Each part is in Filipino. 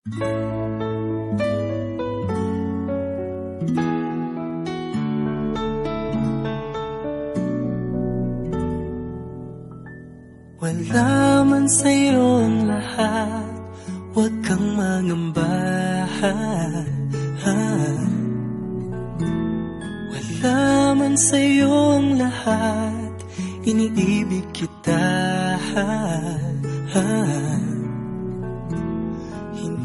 Wala man sa'yo ang lahat Huwag kang mangamba ha? Wala man sa'yo ang lahat Iniibig kita ha?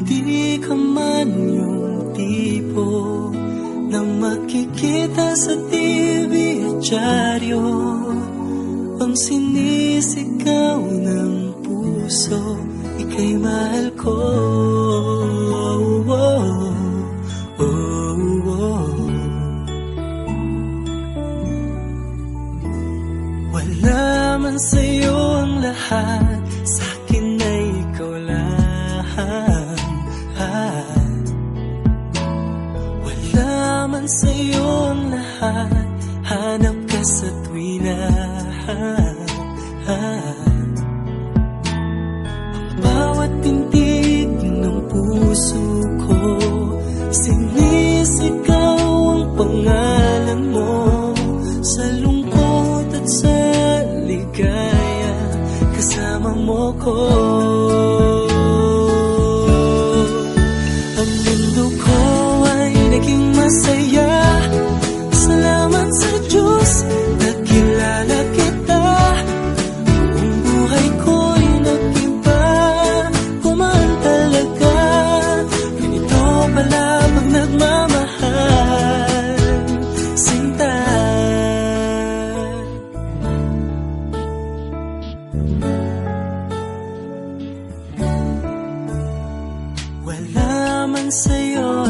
Hindi ka man yung tipo Na makikita sa TV at dyaryo Ang sinisigaw ng puso Ika'y mahal ko oh, oh, oh. Wala man sa'yo ang lahat Wala man sa'yo ang lahat Hanap ka sa tuwina Ang bawat tintig ng puso ko Sinisigaw ang pangalan mo. Sa lungkot at sa ligaya Kasama mo ko masaya Salamat sa Diyos Nakilala kita Ang buhay ko'y nag-iba Kumaan talaga Ganito pala pag nagmamahal Sinta. Wala man sa'yo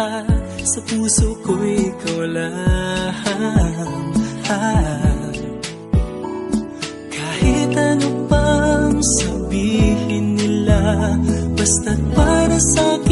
Sa puso ko ikaw lang Kahit ano pang sabihin nila Basta't para sa'kin